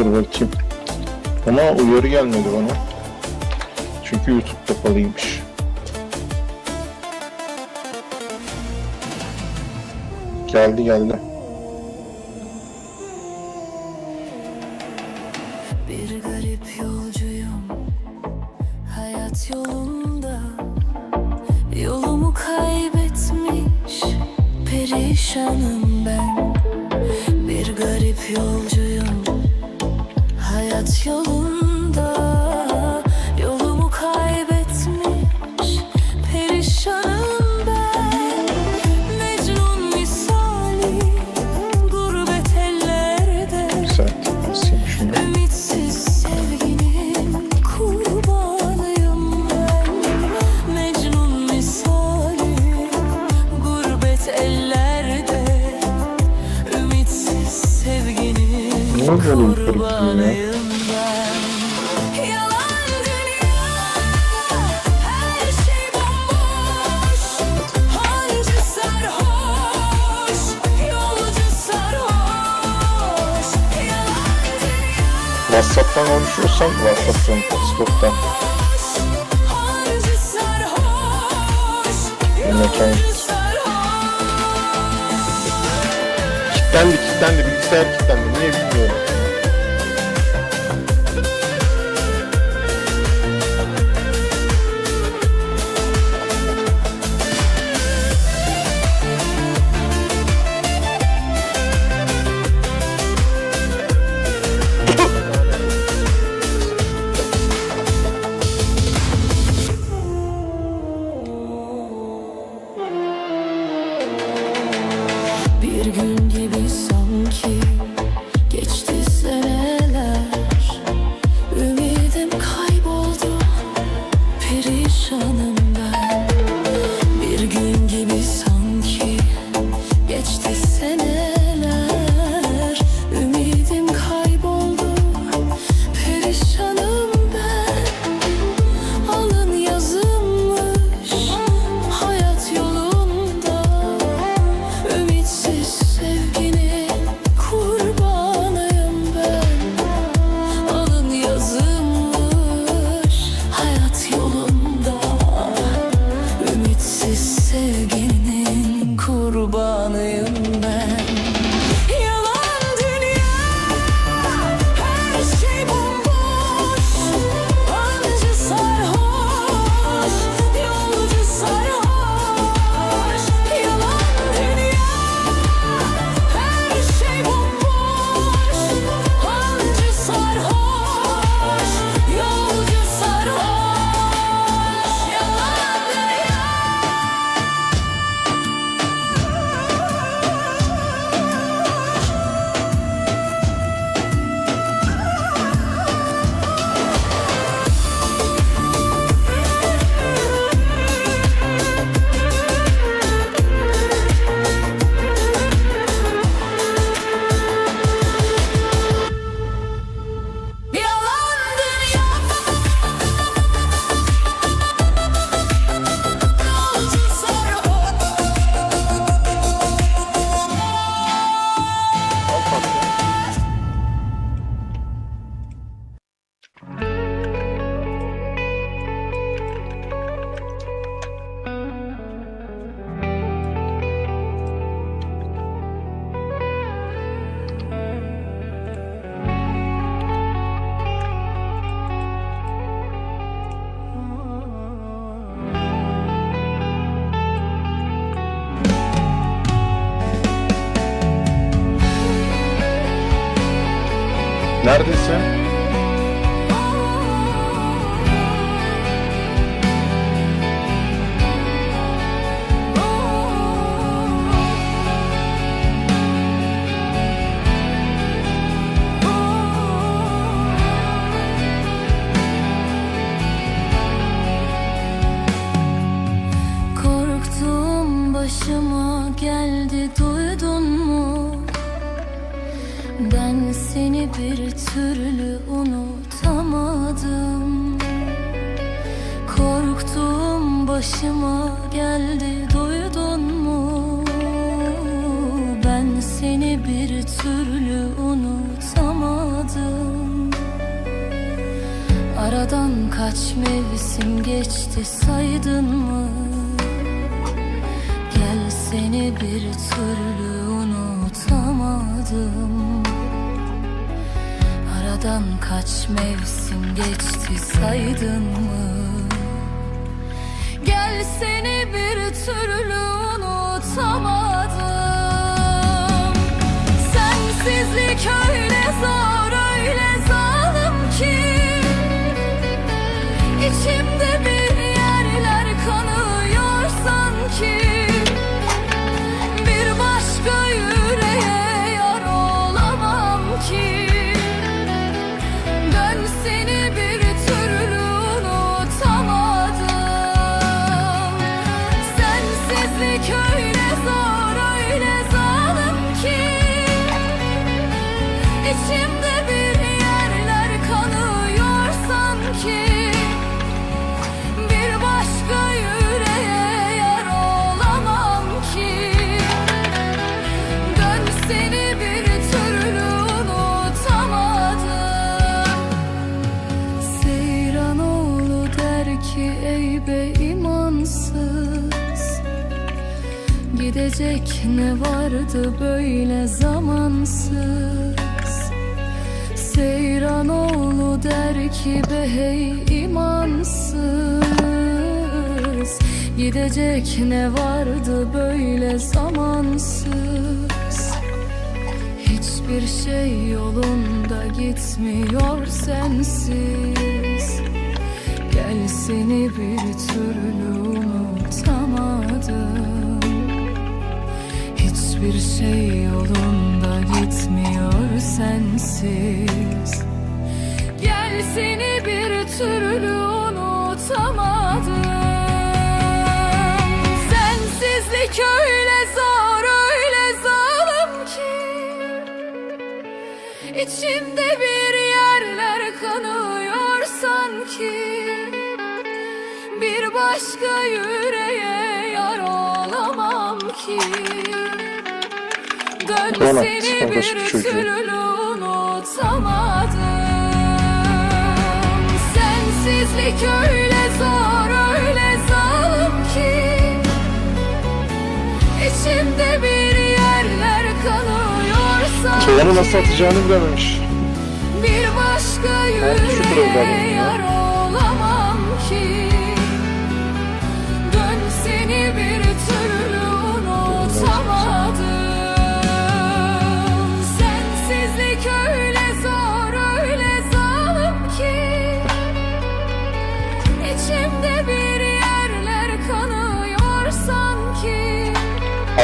Dur bakayım. Ama uyarı gelmedi bana. Çünkü YouTube kapalıymış. Geldi geldi. Bir garip yolcuyum Hayat yolunda Yolumu kaybetmiş Perişanım ben Bir garip yolcuyum Hayat yolunda Yolumu kaybetmiş Perişanım ben Mecnun misali Gurbet ellerde Güzel. Basayım şunu. Ümitsiz sevginin kurbanıyım ben Mecnun misali gurbet ellerde Ümitsiz sevginin Ne ya? kurbanıyım WhatsApp'tan konuşuyorsan WhatsApp'tan, Discord'dan. Mekan. Kilitlendi kilitlendi bilgisayar kilitlendi. Niye bilmiyorum. Başıma geldi duydun mu? Ben seni bir türlü unutamadım Aradan kaç mevsim geçti saydın mı? Gel seni bir türlü unutamadım Aradan kaç mevsim geçti saydın mı? Seni bir türlü unutamadım ki ey be imansız Gidecek ne vardı böyle zamansız? Seyranoğlu der ki be hey imansız. Gidecek ne vardı böyle zamansız? Hiçbir şey yolunda gitmiyor sensiz Gel seni bir türlü unutamadım. Hiçbir şey yolunda gitmiyor sensiz. Gel seni bir türlü unutamadım. Sensizlik öyle zor öyle zalim ki. İçimde bir başka yüreğe yar olamam ki. Dön Ulan, seni bir türlü unutamadım. Sensizlik öyle zor öyle zalim ki. İçimde bir yerler kanıyor sanki. Soğanı nasıl atacağını bilememiş. bir başka yüreğe ya. yar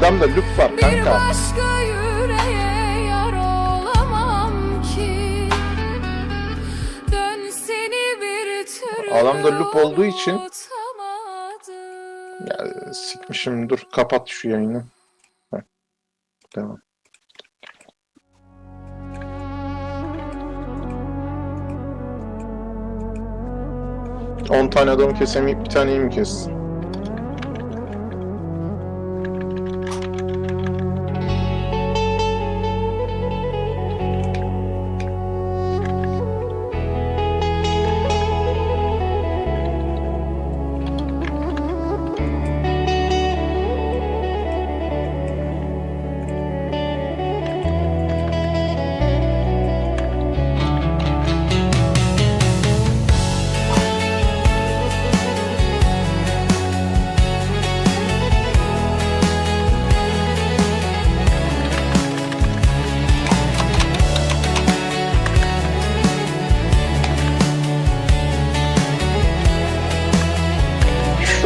Adamda lüp var kanka. Adamda loop olduğu için-. Ya, sikmişim dur kapat şu yayını. Heh. Tamam. On tane adamı kesemeyip bir taneyi mi kessin?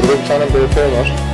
Şurada bir tane BP var.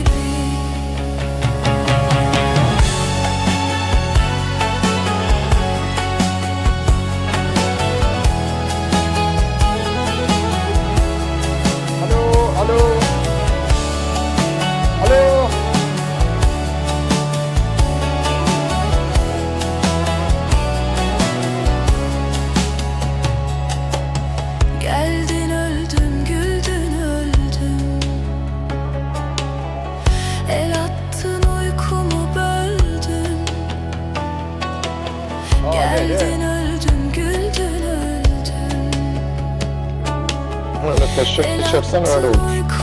öldün Öyle olur.